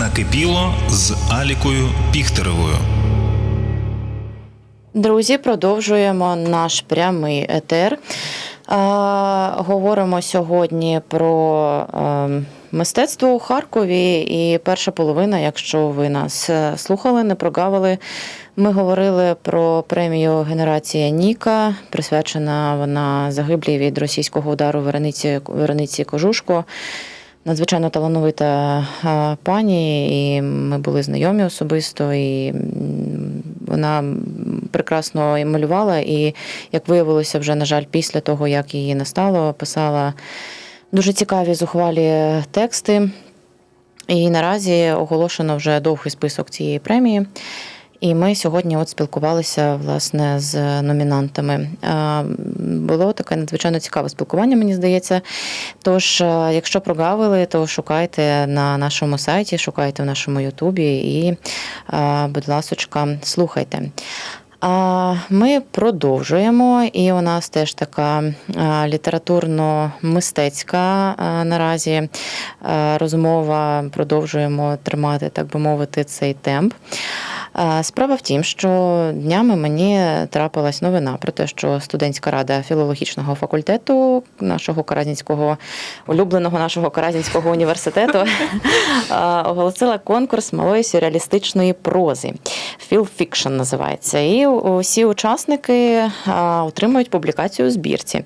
Накипіло з Алікою Піхтеревою. Друзі, продовжуємо наш прямий етер. Говоримо сьогодні про мистецтво у Харкові. І перша половина, якщо ви нас е, слухали, не прогавили. Ми говорили про премію Генерація Ніка, присвячена вона загиблій від російського удару Верениці, Верениці Кожушко. Надзвичайно талановита пані, і ми були знайомі особисто, і вона прекрасно малювала. І як виявилося, вже, на жаль, після того, як її не стало, писала дуже цікаві зухвалі тексти. І наразі оголошено вже довгий список цієї премії. І ми сьогодні от спілкувалися власне з номінантами. Е, Було таке надзвичайно цікаве спілкування, мені здається. Тож, е, якщо прогавили, то шукайте на нашому сайті, шукайте в нашому Ютубі і, е, будь ласочка, слухайте. А ми продовжуємо, і у нас теж така літературно-мистецька наразі розмова. Продовжуємо тримати, так би мовити, цей темп. Справа в тім, що днями мені трапилась новина про те, що студентська рада філологічного факультету нашого Каразінського улюбленого нашого Каразінського університету оголосила конкурс малої сюрреалістичної прози. Філфікшн називається. І усі учасники отримують публікацію у збірці.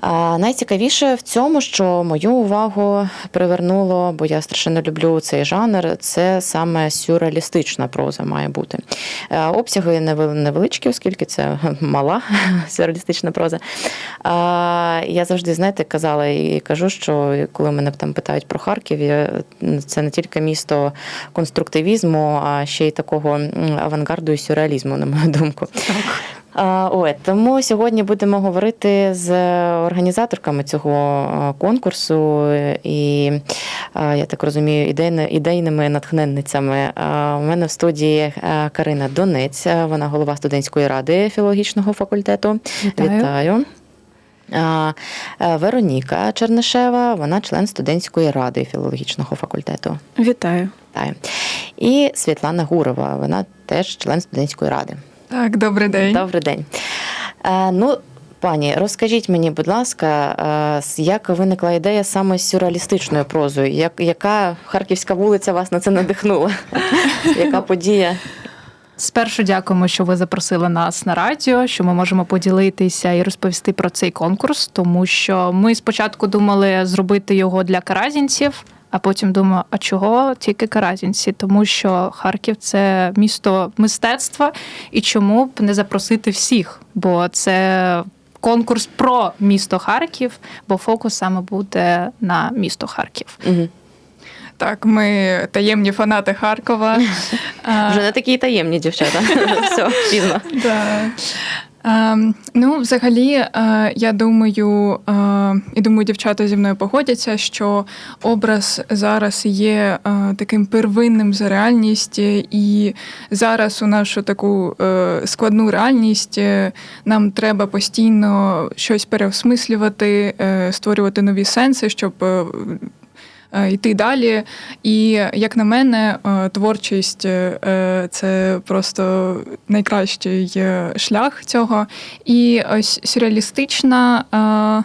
А найцікавіше в цьому, що мою увагу привернуло, бо я страшенно люблю цей жанр. Це саме сюрреалістична проза має бути. Е, Обсяги невел- невеличкі, оскільки це мала сюрреалістична проза. Я завжди, знаєте, казала і кажу, що коли мене там питають про Харків, це не тільки місто конструктивізму, а ще й такого авангарду і сюрреалізму, на мою думку. А, От, тому сьогодні будемо говорити з організаторками цього конкурсу і, я так розумію, ідейни- ідейними натхненницями. У мене в студії Карина Донець, вона голова студентської ради філологічного факультету. Вітаю. Вітаю. Е, Вероніка Чернишева, вона член студентської ради філологічного факультету. Вітаю. Вітаю. І Світлана Гурова, вона теж член студентської ради. Так, добрий день. Добрий день. Е, ну, пані, розкажіть мені, будь ласка, е, як виникла ідея саме з сюрреалістичною прозою? Як, яка харківська вулиця вас на це надихнула? яка подія? Спершу дякуємо, що ви запросили нас на радіо, що ми можемо поділитися і розповісти про цей конкурс, тому що ми спочатку думали зробити його для каразінців, а потім думаю, а чого тільки каразінці? Тому що Харків це місто мистецтва, і чому б не запросити всіх? Бо це конкурс про місто Харків, бо фокус саме буде на місто Харків. Угу. Так, ми таємні фанати Харкова. Вже не такі таємні дівчата. Все, пізно. Ем, ну, взагалі, е, я думаю, е, і думаю, дівчата зі мною погодяться, що образ зараз є е, таким первинним за реальність, і зараз у нашу таку складну реальність нам треба постійно щось переосмислювати, створювати нові сенси, щоб. Йти далі, і як на мене, е, творчість е, це просто найкращий е, шлях цього. І ось сюрреалістична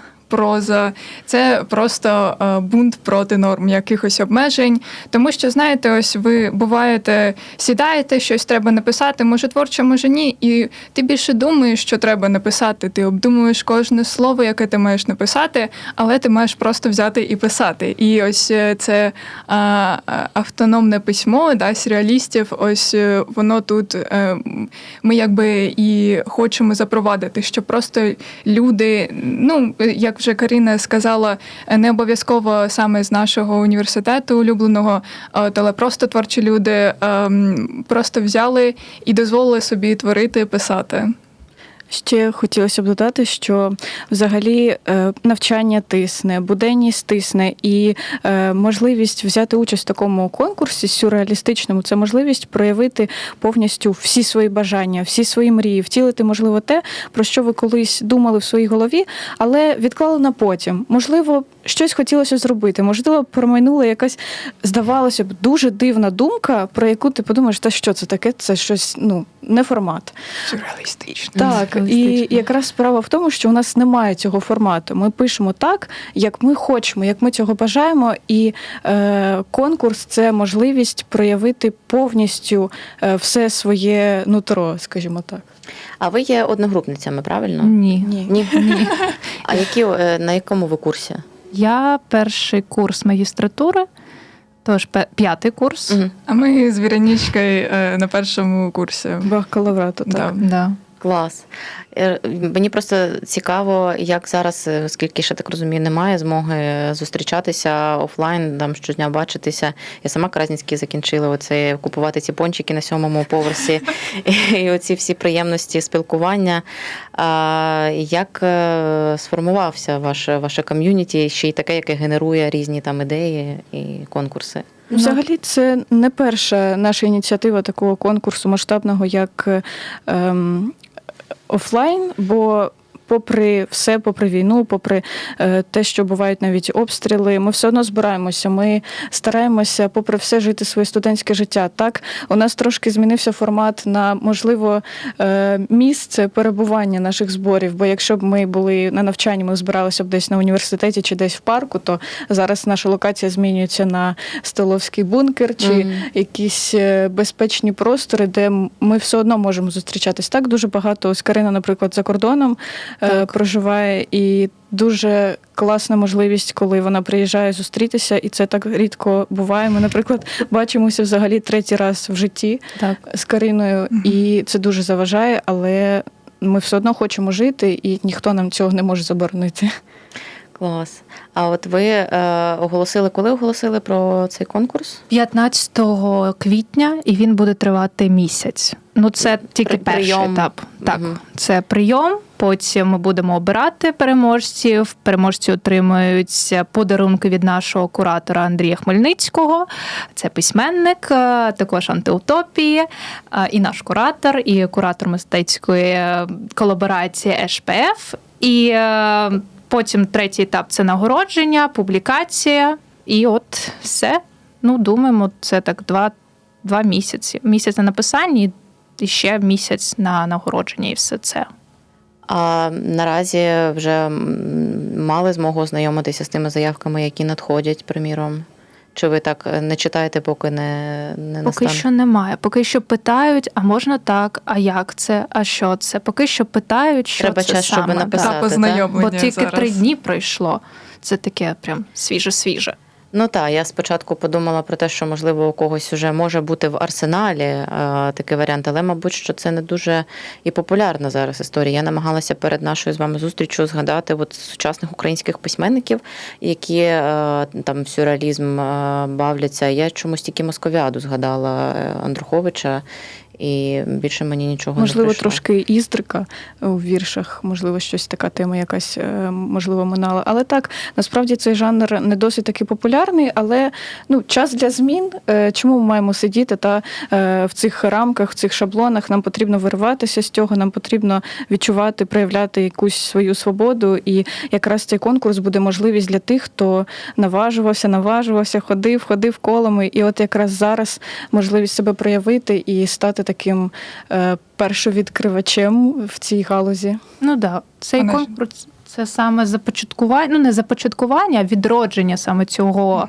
е, проза це просто е, бунт проти норм, якихось обмежень. Тому що, знаєте, ось ви буваєте, сідаєте, щось треба написати, може творче, може ні. І ти більше думаєш, що треба написати. Ти обдумуєш кожне слово, яке ти маєш написати, але ти маєш просто взяти і писати. І ось е, це а, автономне письмо да, сюрреалістів, ось е, воно тут ми якби і хочемо запровадити, що просто люди, ну е, як вже Каріна сказала, е, не обов'язково саме з нашого університету улюбленого, е, але просто творчі люди е, просто взяли і дозволили собі творити, писати. Ще хотілося б додати, що взагалі е, навчання тисне, буденність тисне, і е, можливість взяти участь в такому конкурсі сюрреалістичному це можливість проявити повністю всі свої бажання, всі свої мрії, втілити, можливо, те, про що ви колись думали в своїй голові, але відклали на потім. Можливо, щось хотілося зробити. Можливо, промайнула якась, здавалося б, дуже дивна думка, про яку ти подумаєш, та що це таке? Це щось ну не формат. Сюрреалістично. Так, і якраз справа в тому, що у нас немає цього формату. Ми пишемо так, як ми хочемо, як ми цього бажаємо. І е, конкурс це можливість проявити повністю е, все своє нутро, скажімо так. А ви є одногрупницями, правильно? Ні. Ні. Ні. Ні. А які е, на якому ви курсі? Я перший курс магістратури, тож п'ятий курс. Угу. А ми з Віронічкою е, на першому курсі. Бакалаврату, так. Да. Да. Клас. Е, Мені просто цікаво, як зараз, е, оскільки ще так розумію, немає змоги зустрічатися офлайн, там щодня бачитися. Я сама Красненський закінчила оце купувати ці пончики на сьомому поверсі і оці всі приємності спілкування. А як е, сформувався ваше, ваше ком'юніті, ще й таке, яке генерує різні там ідеї і конкурси? Взагалі, це не перша наша ініціатива такого конкурсу масштабного, як ем, офлайн, бо. Попри все, попри війну, попри е, те, що бувають навіть обстріли, ми все одно збираємося. Ми стараємося, попри все, жити своє студентське життя. Так, у нас трошки змінився формат на можливо е, місце перебування наших зборів. Бо якщо б ми були на навчанні, ми збиралися б десь на університеті чи десь в парку, то зараз наша локація змінюється на столовський бункер чи Мгм. якісь е, безпечні простори, де ми все одно можемо зустрічатись. Так дуже багато ось Карина, наприклад, за кордоном Так. проживає, і дуже класна можливість, коли вона приїжджає зустрітися, і це так рідко буває. Ми, наприклад, бачимося взагалі третій раз в житті Так. з Кариною, і це дуже заважає, але ми все одно хочемо жити, і ніхто нам цього не може заборонити. Клас. А от ви е, оголосили, коли оголосили про цей конкурс? 15 квітня, і він буде тривати місяць. Ну, це тільки При- перший етап. Так, Мгм. це прийом. Потім ми будемо обирати переможців. Переможці отримують подарунки від нашого куратора Андрія Хмельницького. Це письменник, е, також антиутопії, е, і наш куратор, і куратор мистецької е, колаборації ЕШПФ. І потім третій етап це нагородження, публікація. І от все. Ну, думаємо, це так два, два місяці. Місяць на написанні і ще місяць на нагородження, і все це. А наразі вже мали змогу ознайомитися з тими заявками, які надходять, приміром. Чи ви так е, не читаєте, поки не, не Поки настане? що немає. Поки що питають, а можна так, а як це, а що це? Поки що питають, що Треба це час, щоб написати. Так? Бо тільки зараз. три дні пройшло. Це таке прям свіже-свіже. Ну так, я спочатку подумала про те, що можливо у когось вже може бути в арсеналі е, такий варіант, але мабуть, що це не дуже і популярна зараз історія. Я намагалася перед нашою з вами зустрічю згадати от сучасних українських письменників, які е, там сюрреалізм е, бавляться. Я чомусь тільки московіаду згадала Андруховича, і більше мені нічого Можливо, не прийшло. трошки іздрика у віршах, можливо, щось така тема якась е, можливо минала. Але так, насправді цей жанр не досить таки популярний, але ну, час для змін. Е, Чому ми маємо сидіти та е, в цих рамках, в цих шаблонах? Нам потрібно вириватися з цього, нам потрібно відчувати, проявляти якусь свою свободу. І якраз цей конкурс буде можливість для тих, хто наважувався, наважувався, ходив, ходив колами. І от якраз зараз можливість себе проявити і стати таким е, першовідкривачем в цій галузі. Ну да, цей Вона ж- конкурс це саме започаткування, ну не започаткування, а відродження саме цього.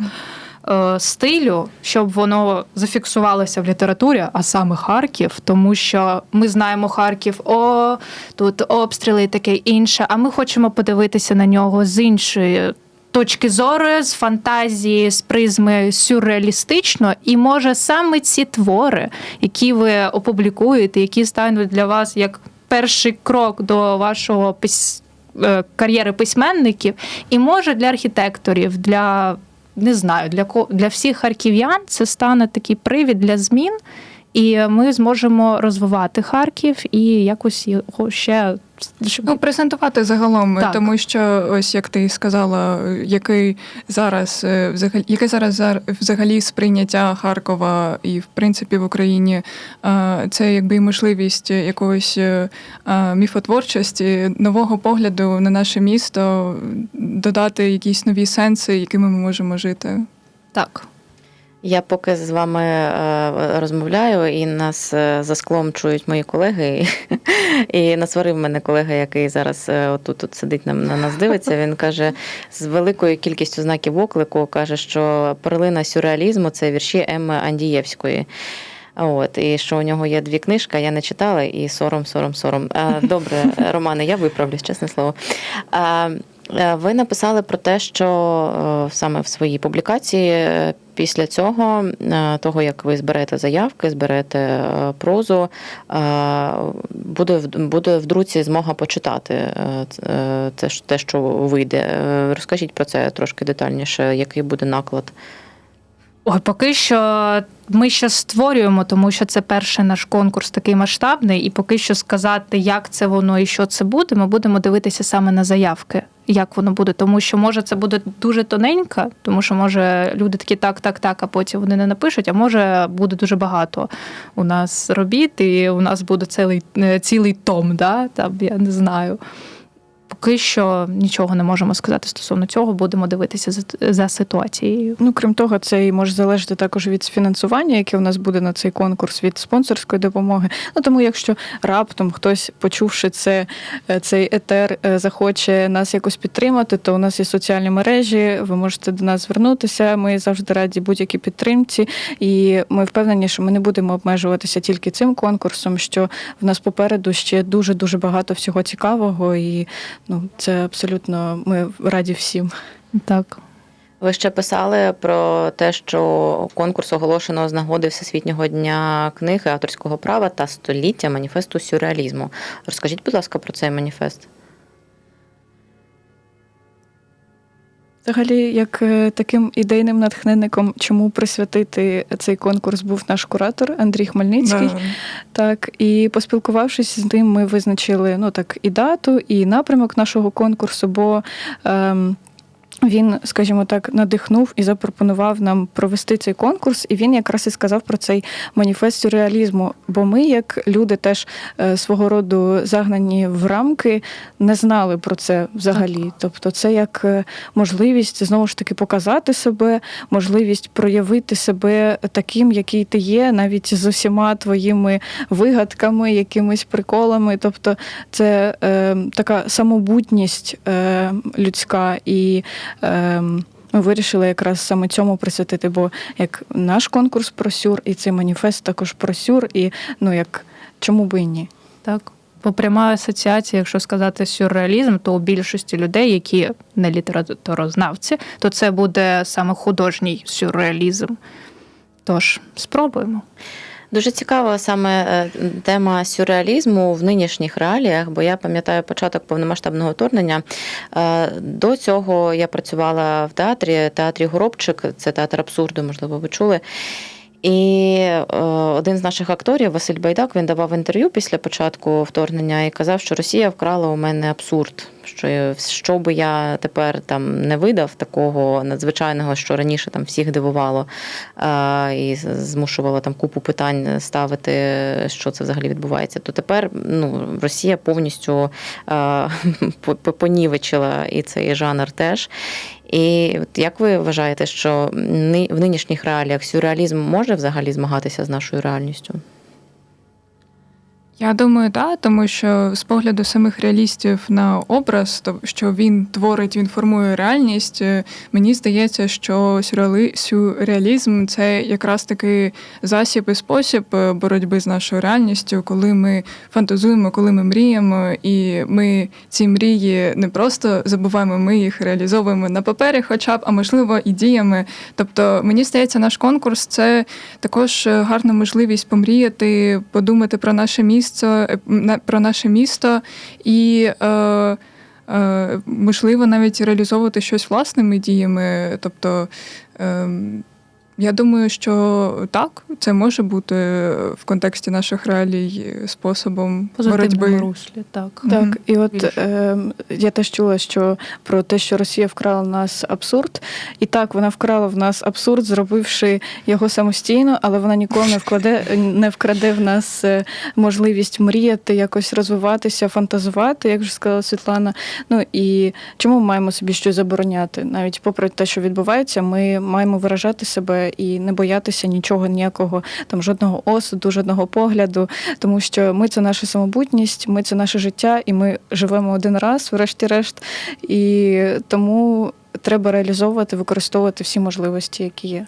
е, Стилю, щоб воно зафіксувалося в літературі, а саме Харків, тому що ми знаємо Харків, о, тут обстріли і таке інше. А ми хочемо подивитися на нього з іншої точки зору, з фантазії, з призми сюрреалістично. І може саме ці твори, які ви опублікуєте, які стануть для вас як перший крок до вашого пис... е, кар'єри письменників, і може для архітекторів, для не знаю, для ко для всіх харків'ян це стане такий привід для змін. І ми зможемо розвивати Харків і якось його ще щоб Ну, презентувати загалом, Так. тому що ось як ти сказала, який зараз е, взагалі яке зараз зар- взагалі сприйняття Харкова і в принципі в Україні е, це якби і можливість якогось е, міфотворчості, нового погляду на наше місто, додати якісь нові сенси, якими ми можемо жити. так. Я поки з вами е, розмовляю, і нас е, за склом чують мої колеги. І, насварив мене колега, який зараз е, отут от сидить на нас дивиться. Він каже, з великою кількістю знаків оклику каже, що перлина сюрреалізму це вірші Емми Андієвської. От, і що у нього є дві книжки, я не читала, і сором, сором, сором. Добре, Романе, я виправлюсь, чесне слово. Е, ви написали про те, що е, саме в своїй публікації е, після цього, того як ви зберете заявки, зберете прозу, буде, буде в друці змога почитати це те, що вийде. Розкажіть про це трошки детальніше, який буде наклад. Ой, поки що ми ще створюємо, тому що це перший наш конкурс такий масштабний, і поки що сказати, як це воно і що це буде, ми будемо дивитися саме на заявки, як воно буде. Тому що може це буде дуже тоненько, тому що може люди такі так, так, так, а потім вони не напишуть, а може буде дуже багато у нас робіт, і у нас буде цілий, е, цілий том, да? там, я не знаю. Поки що нічого не можемо сказати стосовно цього, будемо дивитися за, за ситуацією. Ну, крім того, це і може залежати також від фінансування, яке у нас буде на цей конкурс, від спонсорської допомоги. Ну тому, якщо раптом хтось, почувши це, е, цей етер, е, захоче нас якось підтримати, то у нас є соціальні мережі. Ви можете до нас звернутися. Ми завжди раді будь-якій підтримці, і ми впевнені, що ми не будемо обмежуватися тільки цим конкурсом. Що в нас попереду ще дуже дуже багато всього цікавого, і ну це абсолютно ми раді всім. Так. Ви ще писали про те, що конкурс оголошено з нагоди Всесвітнього дня книги авторського права та століття маніфесту сюрреалізму. Розкажіть, будь ласка, про цей маніфест. Взагалі, як е, таким ідейним натхненником, чому присвятити цей конкурс, був наш куратор Андрій Хмельницький. Да. Так, і поспілкувавшись з ним, ми визначили ну так і дату, і напрямок нашого конкурсу, бо ем, він, скажімо так, надихнув і запропонував нам провести цей конкурс, і він якраз і сказав про цей маніфест сюрреалізму. Бо ми, як люди, теж е, свого роду загнані в рамки, не знали про це взагалі. Тобто, це як е, можливість знову ж таки показати себе, можливість проявити себе таким, який ти є, навіть з усіма твоїми вигадками, якимись приколами. Тобто, це е, така самобутність е, людська і. Ми вирішили якраз саме цьому присвятити, бо як наш конкурс про сюр, і цей маніфест також про сюр, і ну як чому би і ні? Так. Бо пряма асоціація, якщо сказати сюрреалізм, то у більшості людей, які не літературознавці, то це буде саме художній сюрреалізм. Тож, спробуємо. Дуже цікава саме е, тема сюрреалізму в нинішніх реаліях, бо я пам'ятаю початок повномасштабного вторгнення. Е, До цього я працювала в театрі, театрі Горобчик, це театр абсурду, можливо, ви чули. І е, один з наших акторів, Василь Байдак, він давав інтерв'ю після початку вторгнення і казав, що Росія вкрала у мене абсурд. Що, що би я тепер там не видав такого надзвичайного, що раніше там всіх дивувало і змушувало там купу питань ставити, що це взагалі відбувається. То тепер ну, Росія повністю по- по- понівечила і цей жанр теж. І як ви вважаєте, що в нинішніх реаліях сюрреалізм може взагалі змагатися з нашою реальністю? Я думаю, так, тому що з погляду самих реалістів на образ, то що він творить, він формує реальність. е, Мені здається, що сюрреалізм це якраз таки засіб і спосіб е, боротьби з нашою реальністю, коли ми фантазуємо, коли ми мріємо, і ми ці мрії не просто забуваємо, ми їх реалізовуємо на папері, хоча б, а можливо, і діями. Тобто, мені здається, наш конкурс це також е, гарна можливість помріяти, подумати про наше місце, е, на- про наше місто і. Е, е, Можливо, навіть реалізовувати щось власними діями, тобто ем, Я думаю, що так, це може бути в контексті наших реалій способом Позитивному боротьби. руслі, так. Так, Мгм. і от е, я теж чула, що про те, що Росія вкрала в нас абсурд, і так вона вкрала в нас абсурд, зробивши його самостійно, але вона ніколи не вкладе, не вкраде в нас е, можливість мріяти, якось розвиватися, фантазувати, як вже сказала Світлана. Ну і чому ми маємо собі щось забороняти? Навіть попри те, що відбувається, ми маємо виражати себе і не боятися нічого, ніякого там жодного осуду, жодного погляду, тому що ми це наша самобутність, ми це наше життя, і ми живемо один раз, врешті-решт. І тому треба реалізовувати, використовувати всі можливості, які є.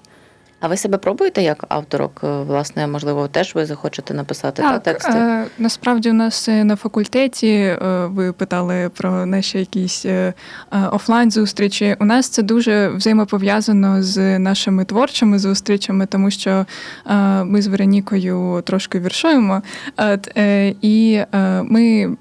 А ви себе пробуєте як авторок? Е, Власне, можливо, теж ви захочете написати та, тексти? Е, насправді у нас е, на факультеті е, ви питали про наші якісь е, е, офлайн зустрічі. У нас це дуже взаємопов'язано з нашими творчими зустрічами, тому що е, ми з Веронікою трошки віршуємо. Е, і е, ми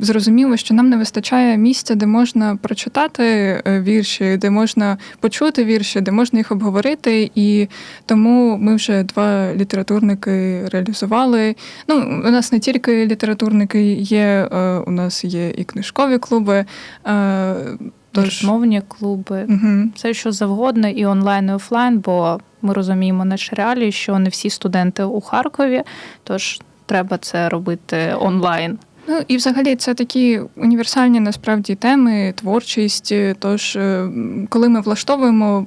зрозуміли, що нам не вистачає місця, де можна прочитати вірші, де можна почути вірші, де можна їх обговорити. І тому ми вже два літературники реалізували. Ну, у нас не тільки літературники є, е, у нас є і книжкові клуби. е, Розмовні клуби, угу. все що завгодно, і онлайн, і офлайн, бо ми розуміємо наші реалії, що не всі студенти у Харкові, тож треба це робити онлайн. Ну і взагалі це такі універсальні насправді теми, творчість. Тож, е, коли ми влаштовуємо,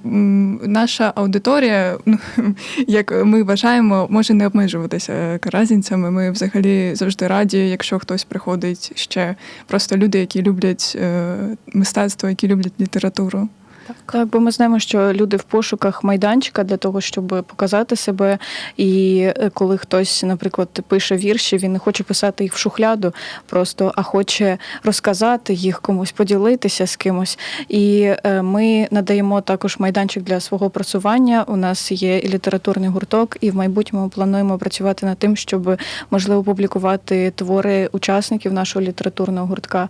наша аудиторія, ну як ми вважаємо, може не обмежуватися каразінцями. Ми взагалі завжди раді, якщо хтось приходить ще просто люди, які люблять е, мистецтво, які люблять літературу. Так, бо ми знаємо, що люди в пошуках майданчика для того, щоб показати себе. І е, коли хтось, наприклад, пише вірші, він не хоче писати їх в шухляду, просто а хоче розказати їх комусь, поділитися з кимось. І е, ми надаємо також майданчик для свого просування. У нас є і літературний гурток, і в майбутньому плануємо працювати над тим, щоб можливо публікувати твори учасників нашого літературного гуртка.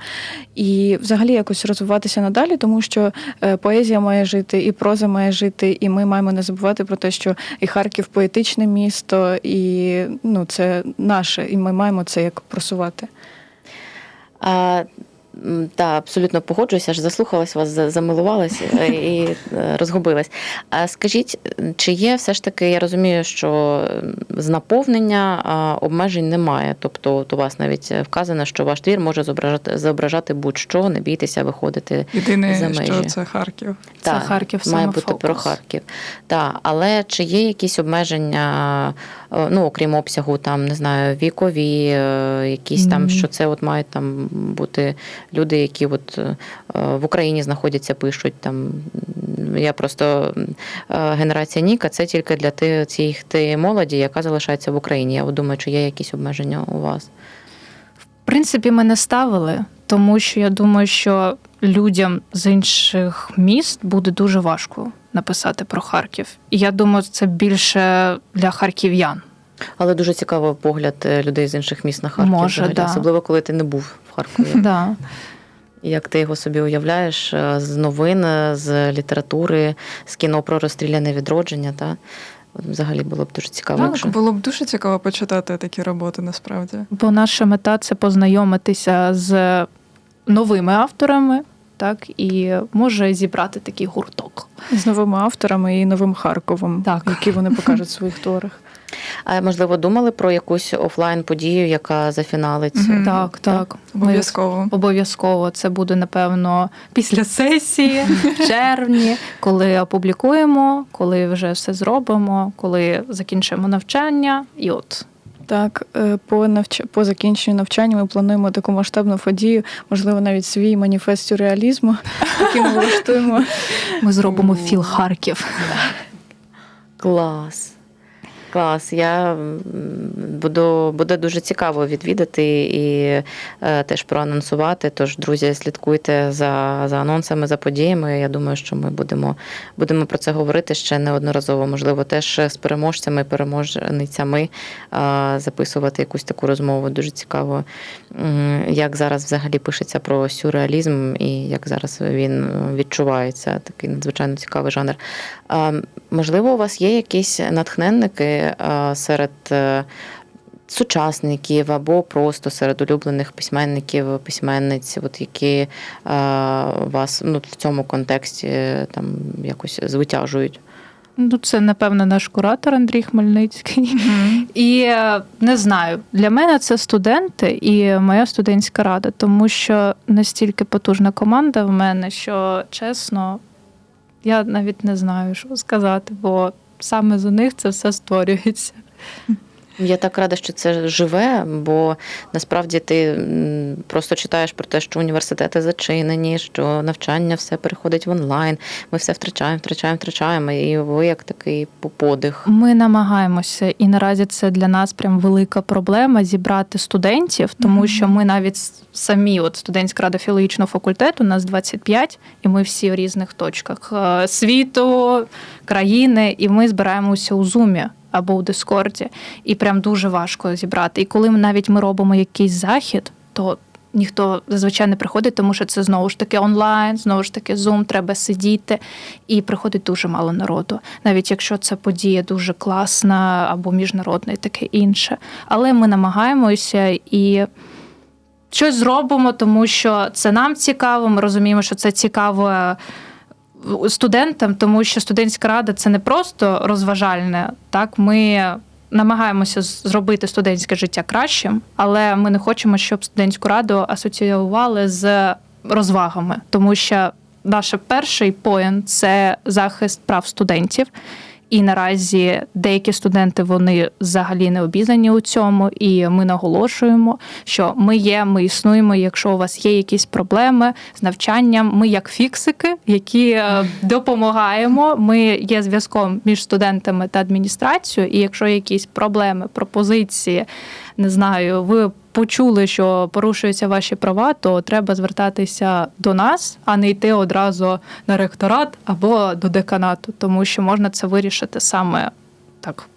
І взагалі якось розвиватися надалі, тому що е, поезія має жити, і проза має жити, і ми маємо не забувати про те, що і Харків поетичне місто, і ну це наше, і ми маємо це як просувати. А, та, абсолютно погоджуюся, аж заслухалась вас, за- замилувалась е, і е, розгубилась. А скажіть, чи є все ж таки, я розумію, що з наповнення обмежень немає. Тобто, от у вас навіть вказано, що ваш твір може зображати, зображати будь-що, не бійтеся виходити. Єдине, За межі. що це Харків. Це Так, Харків має бути фокус. про Харків. Так, але чи є якісь обмеження, е, ну окрім обсягу, там не знаю, вікові, якісь там, що це от мають там бути люди, які от е, в Україні знаходяться, пишуть там. Я просто е, генерація Ніка це тільки для ти, цієї молоді, яка залишається в Україні. Я думаю, чи є якісь обмеження у вас? В принципі, ми не ставили, тому що я думаю, що людям з інших міст буде дуже важко написати про Харків. І я думаю, це більше для харків'ян. Але дуже цікавий погляд е, людей з інших міст на Харків, Може, взагалі, да. особливо коли ти не був в Харкові. Да. Як ти його собі уявляєш е, з новин, е, з літератури, з кіно про розстріляне відродження? Та? Взагалі було б дуже цікаво. Так, якщо... було б дуже цікаво почитати такі роботи насправді. Бо наша мета це познайомитися з новими авторами, так, і може зібрати такий гурток. З новими авторами і новим Харковом, Так. які вони покажуть в своїх творах. А можливо, думали про якусь офлайн подію, яка зафіналить? Мгм. Так, так. Ми Обов'язково. Обов'язково це буде напевно після сесії, в червні, коли опублікуємо, коли вже все зробимо, коли закінчимо навчання, і от Так, е, по навч... по закінченню навчання ми плануємо таку масштабну подію, можливо, навіть свій маніфест сюрреалізму, який ми влаштуємо. ми зробимо філ Харків. Клас. Клас. Я буду буде дуже цікаво відвідати і е, теж проанонсувати. Тож, друзі, слідкуйте за, за анонсами, за подіями. Я думаю, що ми будемо, будемо про це говорити ще неодноразово. Можливо, теж з переможцями, переможницями е, записувати якусь таку розмову. Дуже цікаво, як зараз взагалі пишеться про сюрреалізм і як зараз він відчувається. Такий надзвичайно цікавий жанр. А, Можливо, у вас є якісь натхненники серед е, сучасників або просто серед улюблених письменників, письменниць, от які вас ну, в цьому контексті е, там якось звитяжують? Ну, це, напевно, наш куратор Андрій Хмельницький. І е, не знаю, для мене це студенти і моя студентська рада, тому що настільки потужна команда в мене, що чесно, я навіть не знаю, що сказати, бо саме за них це все створюється. Я так рада, що це живе, бо насправді ти просто читаєш про те, що університети зачинені, що навчання все переходить в онлайн. Ми все втрачаємо, втрачаємо, втрачаємо. І ви як такий подих. Ми намагаємося, і наразі це для нас прям велика проблема зібрати студентів, тому Мгм. що ми навіть самі, от студентська рада філологічного факультету, у нас 25, і ми всі в різних точках е, світу, країни, і ми збираємося у зумі. Або у Дискорді, і прям дуже важко зібрати. І коли ми навіть ми робимо якийсь захід, то ніхто зазвичай не приходить, тому що це знову ж таки онлайн, знову ж таки Zoom, треба сидіти, і приходить дуже мало народу, навіть якщо це подія дуже класна або міжнародна і таке інше. Але ми намагаємося і щось зробимо, тому що це нам цікаво. Ми розуміємо, що це цікаво. Студентам, тому що студентська рада це не просто розважальне. Так, ми намагаємося зробити студентське життя кращим, але ми не хочемо, щоб студентську раду асоціювали з розвагами, тому що наш перший поєнт це захист прав студентів. І наразі деякі студенти вони взагалі не обізнані у цьому, і ми наголошуємо, що ми є, ми існуємо. Якщо у вас є якісь проблеми з навчанням, ми як фіксики, які е, допомагаємо. Ми є зв'язком між студентами та адміністрацією. І якщо є якісь проблеми, пропозиції, не знаю, ви почули, що порушуються ваші права, то треба звертатися до нас, а не йти одразу на ректорат або до деканату, тому що можна це вирішити саме так,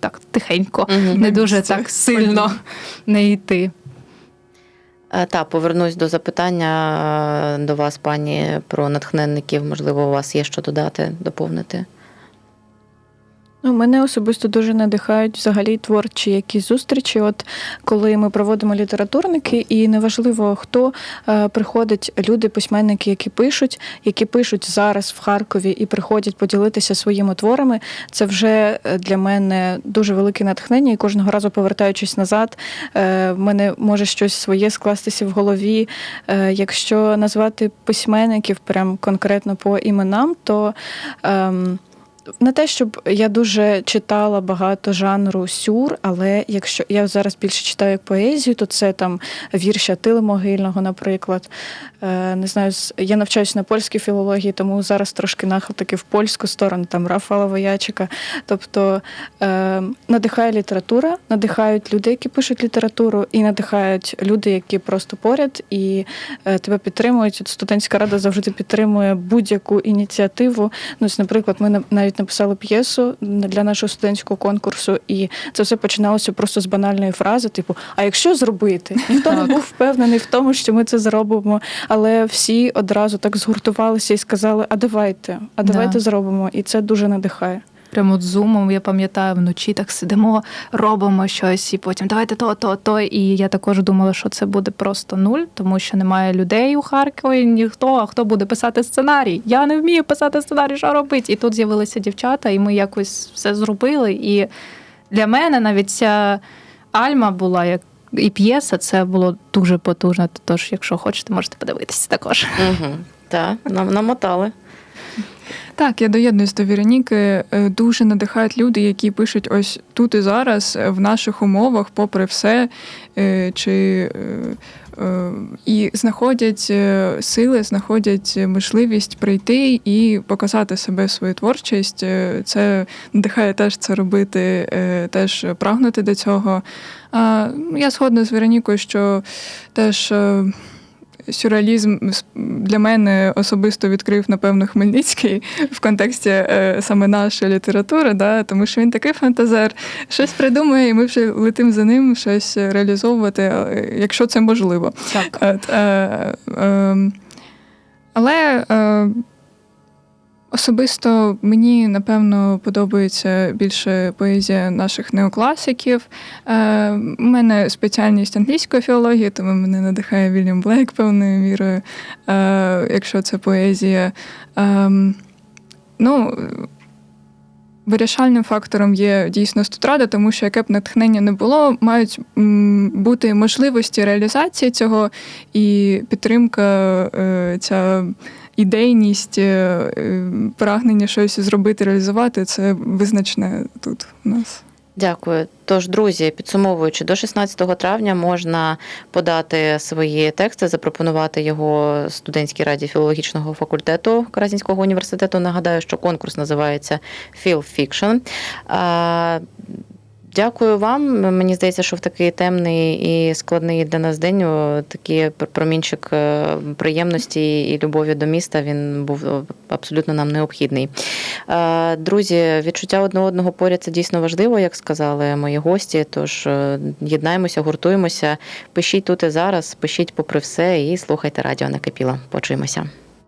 так тихенько, Мгм. не дуже місці. так сильно не йти. Е, Та повернусь до запитання е, до вас, пані, про натхненників. Можливо, у вас є що додати, доповнити. Ну, мене особисто дуже надихають взагалі творчі якісь зустрічі. От коли ми проводимо літературники, і неважливо, хто е, приходить, люди, письменники, які пишуть, які пишуть зараз в Харкові і приходять поділитися своїми творами. Це вже е, для мене дуже велике натхнення. І кожного разу повертаючись назад, е, в мене може щось своє скластися в голові. Якщо назвати письменників прям конкретно по іменам, то ем, не те, щоб я дуже читала багато жанру сюр, але якщо я зараз більше читаю поезію, то це там вірша Могильного, наприклад. Е, Не знаю, я навчаюся на польській філології, тому зараз трошки нахил таки в польську сторону, там Рафала Воячика. Тобто е, надихає література, надихають люди, які пишуть літературу, і надихають люди, які просто поряд і е, тебе підтримують. Студентська рада завжди підтримує будь-яку ініціативу. Ну, наприклад, ми на- навіть написали п'єсу для нашого студентського конкурсу, і це все починалося просто з банальної фрази: типу, а якщо зробити? Ніхто не був впевнений в тому, що ми це зробимо, але всі одразу так згуртувалися і сказали: А давайте, а Да. давайте зробимо. І це дуже надихає. Прямо от зумом, я пам'ятаю, вночі так сидимо, робимо щось, і потім давайте то, то, то. І я також думала, що це буде просто нуль, тому що немає людей у Харкові, ніхто, а хто буде писати сценарій. Я не вмію писати сценарій, що робити. І тут з'явилися дівчата, і ми якось все зробили. І для мене навіть ця Альма була як. І п'єса це було дуже потужно. Тож, якщо хочете, можете подивитися також. Угу. Так, нам намотали. Так, я доєднуюсь до Віроніки. Е, Дуже надихають люди, які пишуть ось тут і зараз, е, в наших умовах, попри все, е, чи і знаходять сили, знаходять можливість прийти і показати себе свою творчість. Це надихає теж це робити, теж прагнути до цього. Ну, Я згодна з Веронікою, що теж. Сюрреалізм для мене особисто відкрив, напевно, Хмельницький в контексті е, саме нашої літератури, да, тому що він такий фантазер, щось придумує, і ми вже летимо за ним щось реалізовувати, е, якщо це можливо. Так. Е, е, але особисто мені напевно подобається більше поезія наших неокласиків. Е, у мене спеціальність англійської філології, тому мене надихає Вільям Блейк певною мірою, е, якщо це поезія. Е, ну, Вирішальним фактором є дійсно студрада, тому що яке б натхнення не було, мають бути можливості реалізації цього і підтримка, е, ця ідейність, е, е, прагнення щось зробити, реалізувати це визначне тут у нас. Дякую. Тож, друзі, підсумовуючи, до 16 травня можна подати свої тексти, запропонувати його студентській раді філологічного факультету Каразінського університету. Нагадаю, що конкурс називається Філ Fiction. Дякую вам. Мені здається, що в такий темний і складний для нас день такий пр- промінчик е, приємності і любові до міста він був абсолютно нам необхідний. Е, Друзі, відчуття одне одного поряд це дійсно важливо, як сказали мої гості. Тож е, єднаємося, гуртуємося, пишіть тут і зараз, пишіть попри все і слухайте радіо накипіло. Почуємося.